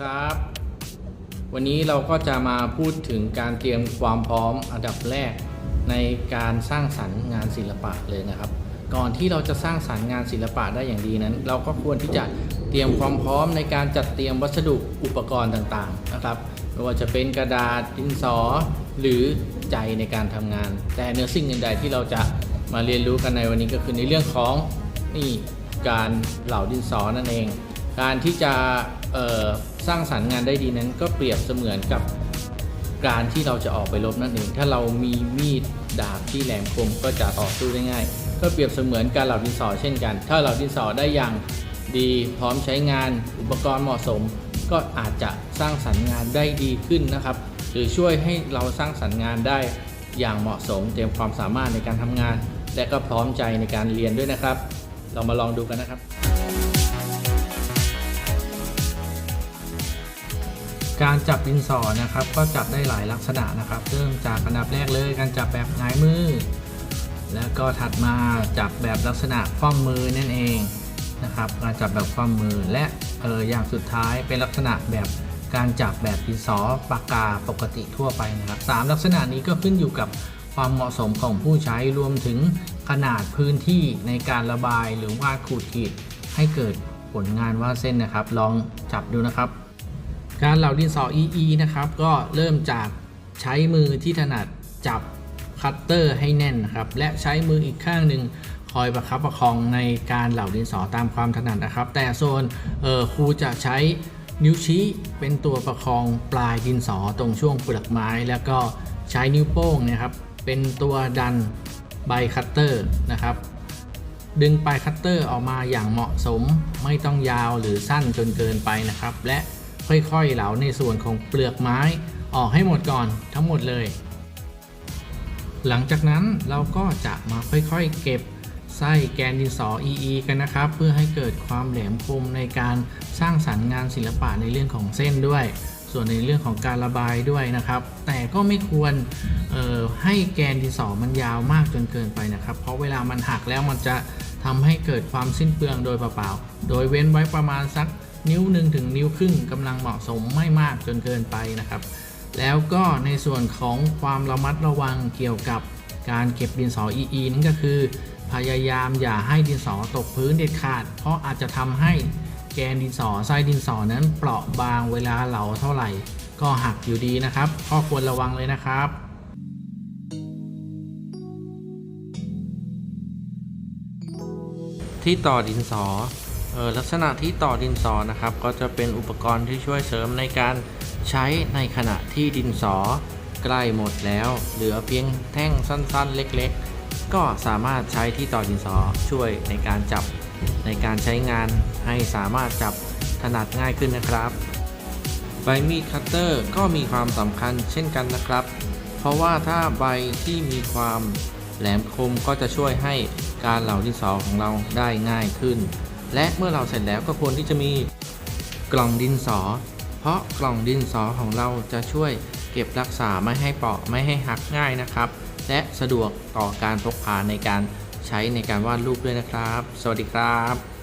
ครับ วันนี้เราก็จะมาพูดถึงการเตรียมความพร้อมอันดับแรกในการสร้างสรรค์งานศิลปะเลยนะครับ ก่อนที่เราจะสร้างสรรค์งานศิลปะได้อย่างดีนั้น เราก็ควรที่จะเตรียมความพร้อมในการจัดเตรียมวัสดุอุปกรณ์ต่างๆนะครับไม่ว่าจะเป็นกระดาษดินสอ หรือใจในการทำงาน แต่เนื้อสิ่งอื่นใดที่เราจะมาเรียนรู้กันในวันนี้ก็คือในเรื่องของนี่การเหล่าดินสอนั่นเอง การที่จะสร้างสรรค์งานได้ดีนั้นก็เปรียบเสมือนกับการที่เราจะออกไปรบนั่นเอง ถ้าเรามีมีดดาบที่แหลมคมก็จะต่อสู้ได้ง่าย ก็เปรียบเสมือนการเหล่าดินสอเช่นกัน ถ้าเหล่าดินสอได้อย่างดีพร้อมใช้งานอุปกรณ์เหมาะสม ก็อาจจะสร้างสรรค์งานได้ดีขึ้นนะครับ หรือช่วยให้เราสร้างสรรค์งานได้อย่างเหมาะสม เตรียมความสามารถในการทำงาน และก็พร้อมใจในการเรียนด้วยนะครับ เรามาลองดูกันนะครับ การจับดินสอนะครับ ก็จับได้หลายลักษณะนะครับ เริ่มจากอันดับแรกเลยการจับแบบหงายมือ แล้วก็ถัดมาจับแบบลักษณะคว่ำมือนั่นเองนะครับ การจับแบบคว่ำมือและเอออย่างสุดท้ายเป็นลักษณะแบบการจับแบบดินสอปากกาปกติทั่วไปนะครับสามลักษณะนี้ก็ขึ้นอยู่กับความเหมาะสมของผู้ใช้รวมถึงขนาดพื้นที่ในการระบายหรือวาดขูดขีดให้เกิดผลงานวาดเส้นนะครับ ลองจับดูนะครับ การเหล่าดินสอ EE นะครับก็เริ่มจากใช้มือที่ถนัดจับคัตเตอร์ให้แน่นนะครับ และใช้มืออีกข้างหนึ่งคอยประคับประคองในการเหล่าดินสอตามความถนัดนะครับ แต่โซนครูจะใช้นิ้วชี้เป็นตัวประคองปลายดินสอตรงช่วงเปลือกไม้ แล้วก็ใช้นิ้วโป้งนะครับ เป็นตัวดันใบคัตเตอร์นะครับ ดึงปลายคัตเตอร์ออกมาอย่างเหมาะสมไม่ต้องยาวหรือสั้นจนเกินไปนะครับ และ ค่อยๆเหลาในส่วนของเปลือกไม้ออกให้หมดก่อนทั้งหมดเลย หลังจากนั้นเราก็จะมาค่อยๆเก็บไส้แกนดินสอ EE กันนะครับ เพื่อให้เกิดความแหลมคมในการสร้างสรรค์งานศิลปะในเรื่องของเส้นด้วย ส่วนในเรื่องของการระบายด้วยนะครับ แต่ก็ไม่ควรให้แกนดินสอมันยาวมากจนเกินไปนะครับ เพราะเวลามันหักแล้วมันจะทำให้เกิดความสิ้นเปลืองโดยเปล่าๆ โดยเว้นไว้ประมาณสัก นิ้วหนึ่งถึงนิ้วครึ่งกำลังเหมาะสมไม่มากจนเกินไปนะครับ แล้วก็ในส่วนของความระมัดระวังเกี่ยวกับการเก็บดินสอ EE นั่นก็คือ พยายามอย่าให้ดินสอตกพื้นเด็ดขาด เพราะอาจจะทำให้แกนดินสอไส้ดินสอนั้นเปราะบางเวลาเหลาเท่าไหร่ ก็หักอยู่ดีนะครับข้อควรระวังเลยนะครับที่ต่อดินสอเออ ลักษณะที่ต่อดินสอนะครับ ก็จะเป็นอุปกรณ์ที่ช่วยเสริมในการใช้ในขณะที่ดินสอใกล้หมดแล้ว เหลือเพียงแท่งสั้นๆ เล็กๆ ก็สามารถใช้ที่ต่อดินสอช่วยในการจับในการใช้งานให้สามารถจับถนัดง่ายขึ้นนะครับใบมีดคัตเตอร์ก็มีความสำคัญเช่นกันนะครับ เพราะว่าถ้าใบที่มีความแหลมคมก็จะช่วยให้การเหลาดินสอของเราได้ง่ายขึ้น และเมื่อเราเสร็จแล้วก็ควรที่จะมีกล่องดินสอ เพราะกล่องดินสอของเราจะช่วยเก็บรักษาไม่ให้เปราะไม่ให้หักง่ายนะครับ และสะดวกต่อการพกพาในการใช้ในการวาดรูปด้วยนะครับ สวัสดีครับ